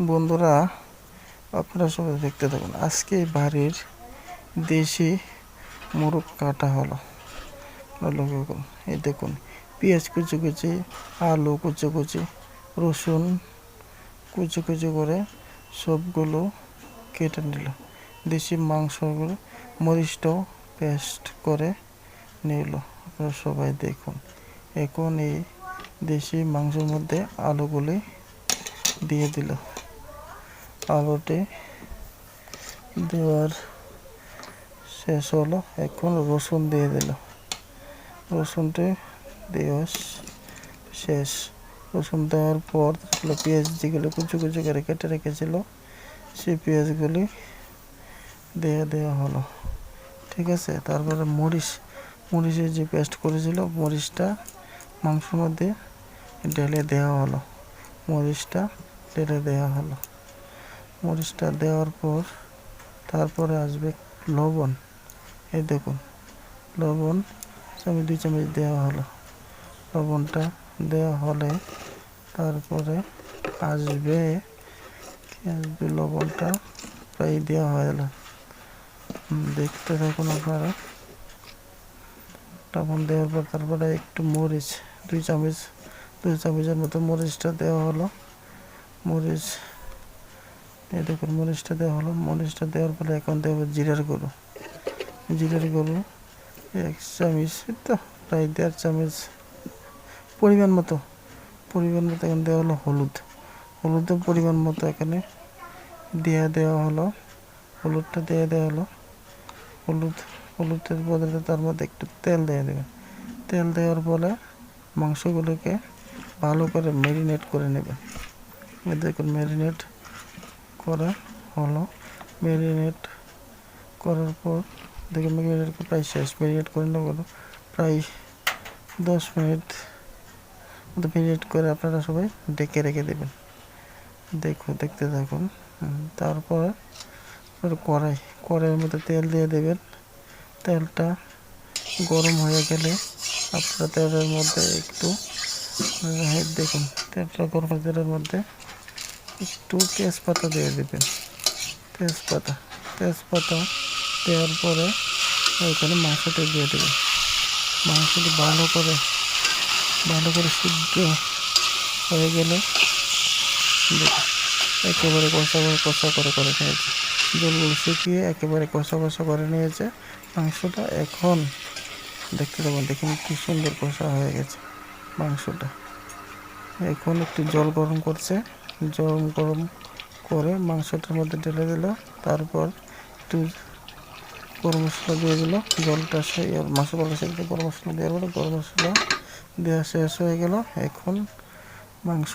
বন্ধুরা, আপনারা সবাই দেখতে থাকুন। আজকে বাড়ির দেশি মোরগ কাটা হলো। লক্ষ্য করুন। এই দেখুন, পেঁয়াজ কুচি কুচি, আলু কুচি কুচি, রসুন কুচি কুচি করে সবগুলো কেটে নিল। দেশি মাংসগুলো মরিচটাও পেস্ট করে নিল। আপনারা সবাই দেখুন। এখন এই দেশি মাংসের মধ্যে আলুগুলি দিয়ে দিল। আলুটি দেওয়ার শেষ হলো, এখন রসুন দিয়ে দিল। রসুনটি দেওয়া শেষ। রসুন দেওয়ার পর পেঁয়াজ যেগুলো কুচু কুচু করে কেটে রেখেছিল। সেই পেঁয়াজগুলি দিয়ে দেওয়া হলো। ঠিক আছে? তারপরে মরিচ, মরিচের যে পেস্ট করেছিল, মরিচটা মাংসের মধ্যে ঢেলে দেওয়া হলো। মরিচটা ঢেলে দেওয়া হলো। মরিচটা দেওয়ার পর তারপরে আসবে লবণ। এই দেখুন, লবণ চামচ দুই চামচ দেওয়া হলো। লবণটা দেওয়া হলে তারপরে আসবে আসবে? লবণটা প্রায় দেওয়া হয়ে গেল। দেখতে থাকুন আপনারা। লবণ দেওয়ার পর তারপরে একটু মরিচ, দুই চামচ, দুই চামচের মতো মরিচটা দেওয়া হলো। মরিচ এই দেখুন, মরিচটা দেওয়া হলো। মরিচটা দেওয়ার পরে এখন দেবো জিরার গুঁড়ো। জিরার গুঁড়ো, এক চামচ তো, প্রায় দেড় চামচ পরিমাণ মতো। পরিমাণ মতো এখন দেওয়া হলো হলুদ। হলুদের পরিমাণ মতো এখানে দেওয়া দেওয়া হলো। হলুদটা দিয়ে দেওয়া হলো। হলুদ, হলুদের বদলে তার মধ্যে একটু তেল দিয়ে দেবেন। তেল দেওয়ার পরে মাংসগুলোকে ভালো করে ম্যারিনেট করে নেবেন। দেখুন ম্যারিনেট করা হলো ম্যারিনেট করার পর দেখুন ম্যারিনেট প্রায় শেষ ম্যারিনেট করে নেব। প্রায় দশ মিনিট মতো ম্যারিনেট করে আপনারা সবাই ডেকে রেখে দেবেন। দেখুন দেখতে থাকুন। তারপরে কড়াই কড়াইয়ের মধ্যে তেল দিয়ে দেবেন। তেলটা গরম হয়ে গেলে আপনারা তেলের মধ্যে একটু আহ, দেখুন তেলটা গরম হয়ে তেলের মধ্যে একটু তেজপাতা দিয়ে দেবেন। তেজপাতা তেজপাতা দেওয়ার পরে ওইখানে মাংসটা দিয়ে দেবেন। মাংসটি ভালো করে ভালো করে সিদ্ধ হয়ে গেলে একেবারে কষা করে কষা করে করে নিয়েছে। জলগুলো শুকিয়ে একেবারে কষা কষা করে নিয়েছে। মাংসটা এখন দেখতে পাবেন, দেখুন কি সুন্দর কষা হয়ে গেছে মাংসটা। এখন একটু জল গরম করছে। জল গরম করে মাংসটার মধ্যে ঢেলে দিল। তারপর একটু গরম মশলা দিয়ে দিল। জলটা সেই মাংস বলা সেটা গরম মশলা দেওয়ার পরে গরম মশলা দেওয়া শেষ হয়ে গেল। এখন মাংস